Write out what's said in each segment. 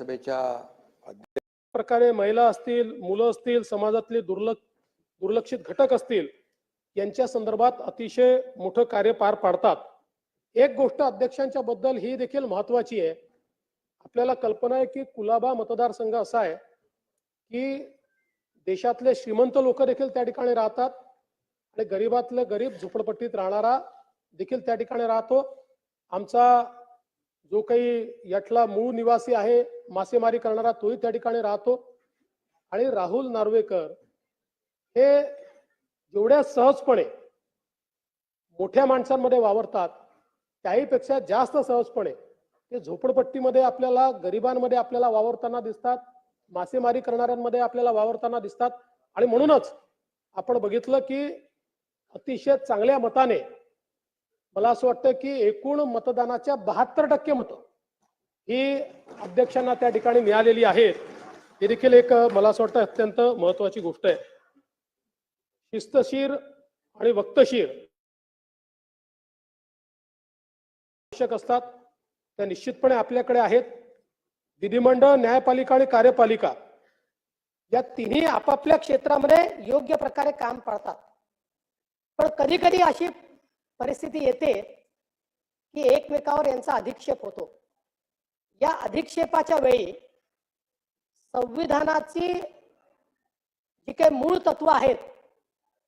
विधानसभेच्या प्रकारे महिला असतील मुलं असतील समाजातले दुर्लक्ष दुर्लक्षित घटक असतील यांच्या संदर्भात अतिशय मोठं कार्य पार पाडतात. एक गोष्ट अध्यक्षांच्या बद्दल ही देखील महत्वाची आहे. आपल्याला कल्पना आहे की कुलाबा मतदारसंघ असा आहे की देशातले श्रीमंत लोक देखील त्या ठिकाणी राहतात आणि गरीबातलं गरीब झोपडपट्टीत राहणारा देखील त्या ठिकाणी राहतो. आमचा जो काही यातला मूळ निवासी आहे मासेमारी करणारा तोही त्या ठिकाणी राहतो. आणि राहुल नार्वेकर हे जेवढ्या सहजपणे मोठ्या माणसांमध्ये वावरतात त्याहीपेक्षा जास्त सहजपणे ते झोपडपट्टीमध्ये आपल्याला गरिबांमध्ये आपल्याला वावरताना दिसतात मासेमारी करणाऱ्यांमध्ये आपल्याला वावरताना दिसतात. आणि म्हणूनच आपण बघितलं की अतिशय चांगल्या मताने मला असं वाटतं की एकूण मतदानाच्या बहात्तर टक्के मतं ही अध्यक्षांना त्या ठिकाणी मिळालेली आहेत. हे देखील एक मला असं वाटतं अत्यंत महत्वाची गोष्ट आहे. शिस्तशीर आणि वक्तशीर आवश्यक असतात. त्या निश्चितपणे आपल्याकडे आहेत. विधिमंडळ न्यायपालिका आणि कार्यपालिका. या तिन्ही आपापल्या क्षेत्रामध्ये योग्य प्रकारे काम पाडतात पण कधी कधी अशी परिस्थिती येते की एकमेकावर यांचा अधिक्षेप होतो. या अधिक्षेपाच्या वेळी संविधानाची जी काही मूळ तत्व आहेत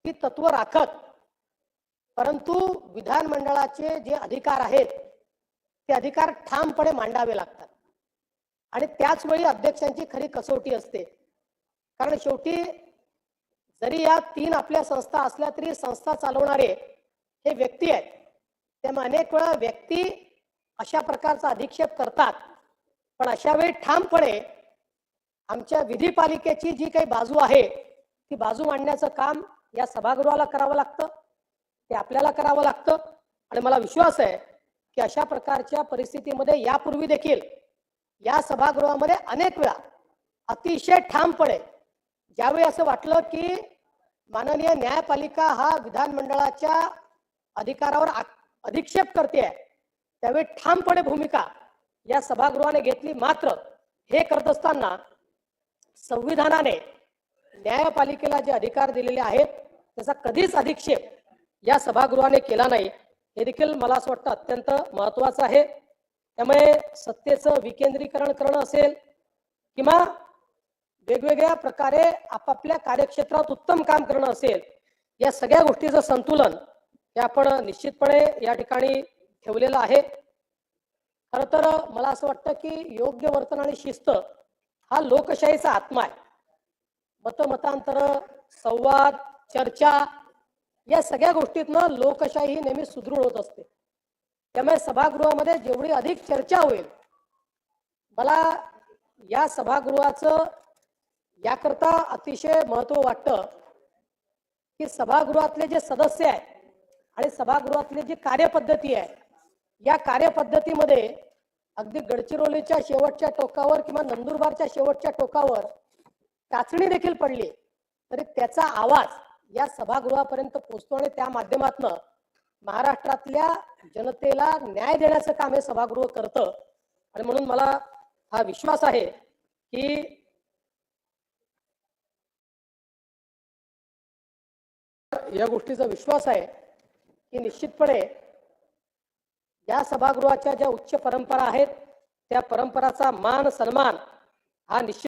ती तत्व राखत परंतु विधानमंडळाचे जे अधिकार आहेत ते अधिकार ठामपणे मांडावे लागतात. आणि त्याच वेळी अध्यक्षांची खरी कसोटी असते. कारण शेवटी जरी या तीन आपल्या संस्था असल्या तरी संस्था चालवणारे हे व्यक्ती आहेत. त्यामुळे अनेक वेळा व्यक्ती अशा प्रकारचा अधिक्षेप करतात. पण अशा वेळी ठामपणे आमच्या विधीपालिकेची जी काही बाजू आहे ती बाजू मांडण्याचं काम या सभागृहाला करावं लागतं. ते आपल्याला करावं लागतं. आणि मला विश्वास आहे की अशा प्रकारच्या परिस्थितीमध्ये यापूर्वी देखील या सभागृहामध्ये अनेक वेळा अतिशय ठामपणे ज्यावेळी असं वाटलं की माननीय न्यायपालिका हा विधानमंडळाच्या अधिकारावर आ- अधिक्षेप करते आहे. त्यावेळी ठामपणे भूमिका या सभागृहाने घेतली. मात्र हे करत असताना संविधानाने न्यायपालिकेला जे अधिकार दिलेले आहेत त्याचा कधीच अधिक्षेप या सभागृहाने केला नाही. हे देखील मला असं वाटतं अत्यंत महत्वाचं आहे. त्यामुळे सत्तेचं विकेंद्रीकरण करणं असेल किंवा वेगवेगळ्या प्रकारे आपापल्या कार्यक्षेत्रात उत्तम काम करणं असेल या सगळ्या गोष्टीचं संतुलन हे आपण निश्चितपणे या ठिकाणी ठेवलेलं आहे. खर तर मला असं वाटतं की योग्य वर्तन आणि शिस्त हा लोकशाहीचा आत्मा आहे. मतमतांतर संवाद चर्चा या सगळ्या गोष्टीतनं लोकशाही ही नेहमी सुदृढ होत असते. त्यामुळे सभागृहामध्ये जेवढी अधिक चर्चा होईल मला या सभागृहाचं याकरता अतिशय महत्त्व वाटतं की सभागृहातले जे सदस्य आहेत आणि सभागृहातली जी कार्यपद्धती आहे या कार्यपद्धतीमध्ये अगदी गडचिरोलीच्या शेवटच्या टोकावर किंवा नंदुरबारच्या शेवटच्या टोकावर चाचणी देखील पडली. तरी त्याचा आवाज या सभागृहापर्यंत पोहोचतो आणि त्या माध्यमातून महाराष्ट्रातल्या जनतेला न्याय देण्याचं काम हे सभागृह करतं. आणि म्हणून मला हा विश्वास आहे की या गोष्टीचा विश्वास आहे. की निश्चितपणे या सभागृहाच्या ज्या उच्च परंपरा आहेत त्या परंपराचा मान सन्मान हा निश्चित